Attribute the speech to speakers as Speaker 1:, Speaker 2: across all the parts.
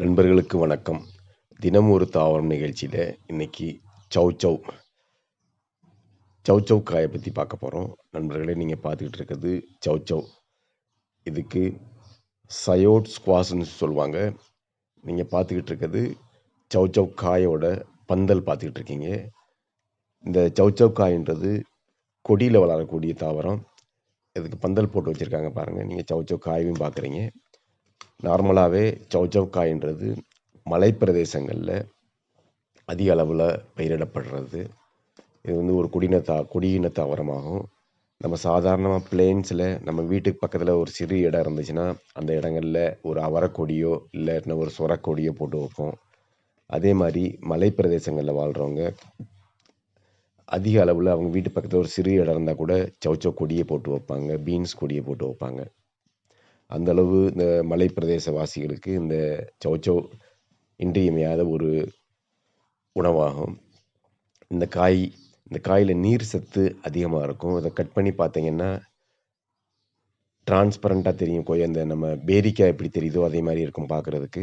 Speaker 1: நண்பர்களுக்கு வணக்கம். தினம் ஒரு தாவரம் நிகழ்ச்சியில் இன்னைக்கு சவ் சவ் சவ் சவ் காயை பற்றி பார்க்க போகிறோம் நண்பர்களே நீங்கள் பார்த்துக்கிட்டு இருக்கிறது சவ் சவ் இதுக்கு சயோட் ஸ்குவாஸ்ன்னு சொல்லுவாங்க. நீங்கள் பார்த்துக்கிட்டு இருக்கிறது சவ் சவ் காயோட பந்தல் பார்த்துக்கிட்டு இருக்கீங்க. இந்த சவ் சவ் காயின்றது கொடியில் வளரக்கூடிய தாவரம். இதுக்கு பந்தல் போட்டு வச்சுருக்காங்க பாருங்கள் நீங்கள் சவ் சவ் காயையும் பார்க்குறீங்க. நார்மலாகவே சௌச்சவ் காயின்றது மலைப்பிரதேசங்களில் அதிக அளவில் பயிரிடப்படுறது. இது வந்து ஒரு குடியின தா குடியின தாவரமாகும் நம்ம சாதாரணமாக பிளேன்ஸில் நம்ம வீட்டுக்கு பக்கத்தில் ஒரு சிறு இடம் இருந்துச்சுன்னா அந்த இடங்களில் ஒரு அவரக்கொடியோ இல்லை ஒரு சொரக்கொடியோ போட்டு வைப்போம். அதே மாதிரி மலைப்பிரதேசங்களில் வாழ்கிறவங்க அதிக அளவில் அவங்க வீட்டு பக்கத்தில் ஒரு சிறு இடம் இருந்தால் கூட சௌச்சோ கொடியை போட்டு வைப்பாங்க பீன்ஸ் கொடியை போட்டு வைப்பாங்க. அந்த அளவு இந்த மலை பிரதேச வாசிகளுக்கு இந்த சௌச்சௌ இன்றியமையாத ஒரு உணவாகும். இந்த காய் இந்த காயில் நீர் சத்து அதிகமாக இருக்கும். இதை கட் பண்ணி பார்த்தீங்கன்னா டிரான்ஸ்பரண்ட்டாக தெரியும் கொய்யா இந்த நம்ம பேரிக்காய் எப்படி தெரியுதோ அதே மாதிரி இருக்கும் பார்க்குறதுக்கு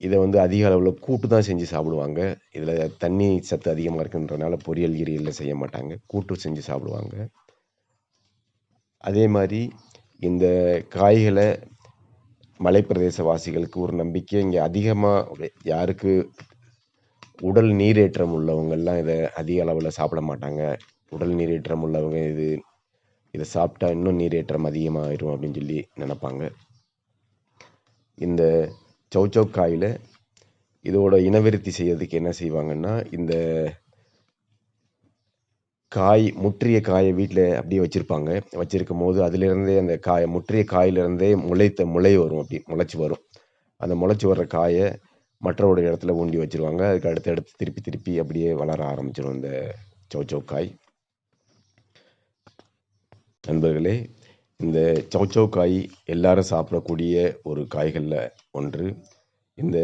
Speaker 1: இதை வந்து அதிக அளவில் கூட்டு தான் செஞ்சு சாப்பிடுவாங்க. இதில் தண்ணி சத்து அதிகமாக இருக்குன்றனால பொரியல் கிரியலில் செய்ய மாட்டாங்க. கூட்டு செஞ்சு சாப்பிடுவாங்க. அதே மாதிரி இந்த காய்களை மலைப்பிரதேச வாசிகளுக்கு ஒரு நம்பிக்கை இங்கே அதிகமாக யாருக்கு உடல் நீரேற்றம் உள்ளவங்கள்லாம் இதை அதிக அளவில் சாப்பிட மாட்டாங்க. உடல் நீரேற்றம் உள்ளவங்க இது இதை சாப்பிட்டா இன்னும் நீரேற்றம் அதிகமாகிடும் அப்படின்னு சொல்லி நினப்பாங்க. இந்த சௌச்சௌக்காயில் இதோட இனவிருத்தி செய்யறதுக்கு என்ன செய்வாங்கன்னா இந்த காய் முற்றிய காயை வீட்டில் அப்படியே வச்சுருப்பாங்க. வச்சுருக்கும் போது அதிலிருந்தே அந்த காய் முற்றிய காயிலிருந்தே முளைத்த முளை வரும் அப்படி முளைச்சி வரும். அந்த முளைச்சி வர்ற காயை மற்றவருடைய இடத்துல ஊண்டி வச்சுருவாங்க. அதுக்கு அடுத்து அடுத்து திருப்பி திருப்பி அப்படியே வளர ஆரம்பிச்சிடும் இந்த சௌச்சோ காய் நண்பர்களே இந்த சௌச்சோ காய் எல்லாரும் சாப்பிடக்கூடிய ஒரு காய்களில் ஒன்று. இந்த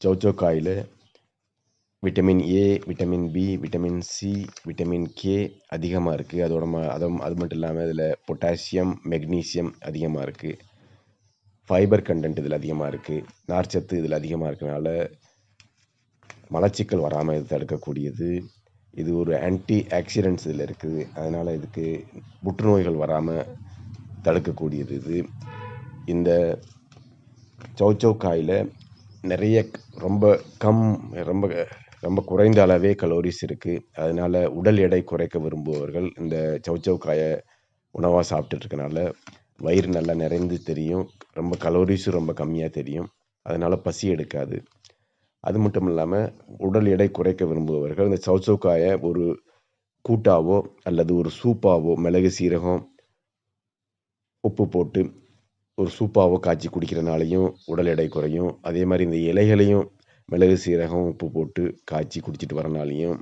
Speaker 1: சௌச்சோ coil vitamin A vitamin B vitamin C vitamin K அதிகமாக இருக்குது அதோட ம அது அது மட்டும் இல்லாமல் இதில் பொட்டாசியம் மெக்னீசியம் அதிகமாக இருக்குது ஃபைபர் கண்டென்ட் இதில் அதிகமாக இருக்குது நார்ச்சத்து இதில் அதிகமாக இருக்கனால மலச்சிக்கல் வராமல் இது தடுக்கக்கூடியது. இது ஒரு ஆன்டி ஆக்சிடென்ட்ஸ் இதில் இருக்குது அதனால் இதுக்கு புற்றுநோய்கள் வராமல் தடுக்கக்கூடியது இது. இந்த சௌச்சௌ காயில் நிறைய ரொம்ப கம் ரொம்ப ரொம்ப குறைந்த அளவே கலோரிஸ் இருக்குது அதனால் உடல் எடை குறைக்க விரும்புபவர்கள் இந்த சௌச்சௌ காயை உணவாக சாப்பிட்டுருக்கனால வயிறு நல்லா நிறைந்து தெரியும். ரொம்ப கலோரிஸும் ரொம்ப கம்மியாக தெரியும். அதனால் பசி எடுக்காது. அது மட்டும் இல்லாமல் உடல் எடை குறைக்க விரும்புபவர்கள் இந்த சௌச்சௌ காயை ஒரு கூட்டாவோ அல்லது ஒரு சூப்பாவோ மிளகு சீரகம் உப்பு போட்டு ஒரு சூப்பாவோ காய்ச்சி குடிக்கிறனாலையும் உடல் எடை குறையும். அதே மாதிரி இந்த இலைகளையும் மிளகு சீரகம் உப்பு போட்டு காய்ச்சி குடிச்சிட்டு வரனாலையும்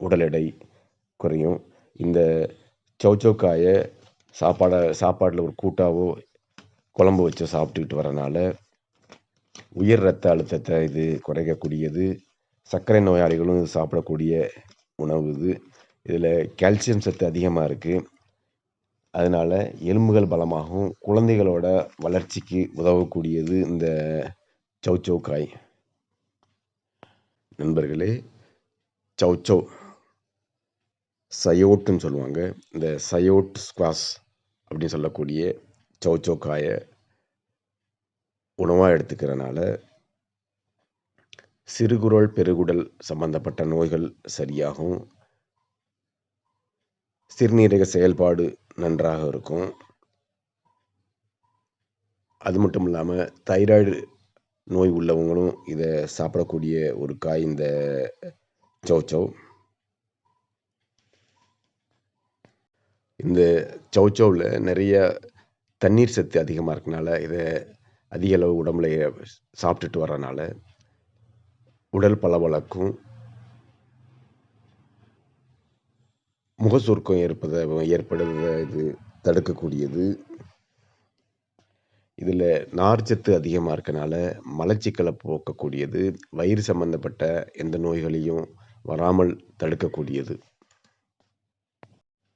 Speaker 1: உடல் எடை குறையும். இந்த சௌச்சௌக்காயை சாப்பாடை சாப்பாட்டில் ஒரு கூட்டாவோ குழம்பு வச்சோ சாப்பிட்டுக்கிட்டு வரனால உயர் ரத்த அழுத்தத்தை இது குறைக்கக்கூடியது. சர்க்கரை நோயாளிகளும் இது சாப்பிடக்கூடிய உணவு இது. இதில் கால்சியம் சத்து அதிகமாக இருக்குது அதனால் எலும்புகள் பலமாகவும் குழந்தைகளோட வளர்ச்சிக்கு உதவக்கூடியது இந்த சௌச்சௌ நண்பர்களே நண்பர்களே சௌச்சௌ சயோட்டுன்னு சொல்லுவாங்க. இந்த சயோட் ஸ்குவாஸ் அப்படின்னு சொல்லக்கூடிய சௌச்சௌ காயை உணவாக எடுத்துக்கிறனால சிறுகுரல் பெருகுடல் சம்பந்தப்பட்ட நோய்கள் சரியாகும். சிறுநீரக செயல்பாடு நன்றாக இருக்கும். அது மட்டும் இல்லாமல் தைராய்டு நோய் உள்ளவங்களும் இதை சாப்பிடக்கூடிய ஒரு காய் இந்த சௌச்சௌ இந்த சௌச்சவில் நிறைய தண்ணீர் சத்து அதிகமாக இருக்கனால இதை அதிக அளவு உடம்புல சாப்பிட்டுட்டு வரனால உடல் பளபளக்கும் முகசுருக்கம் ஏற்பதை ஏற்படுவதை இது தடுக்கக்கூடியது. இதில் நார்ச்சத்து அதிகமாக இருக்கனால மலச்சிக்கலை போக்கக்கூடியது வயிறு சம்மந்தப்பட்ட எந்த நோய்களையும் வராமல் தடுக்கக்கூடியது.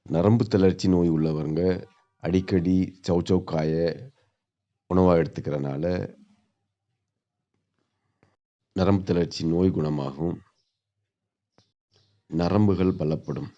Speaker 1: நரம்பு தளர்ச்சி நோய் உள்ளவங்க அடிக்கடி சௌச்சௌ காயை உணவாக எடுத்துக்கிறனால நரம்பு தளர்ச்சி நோய் குணமாகும். நரம்புகள் பலப்படும்.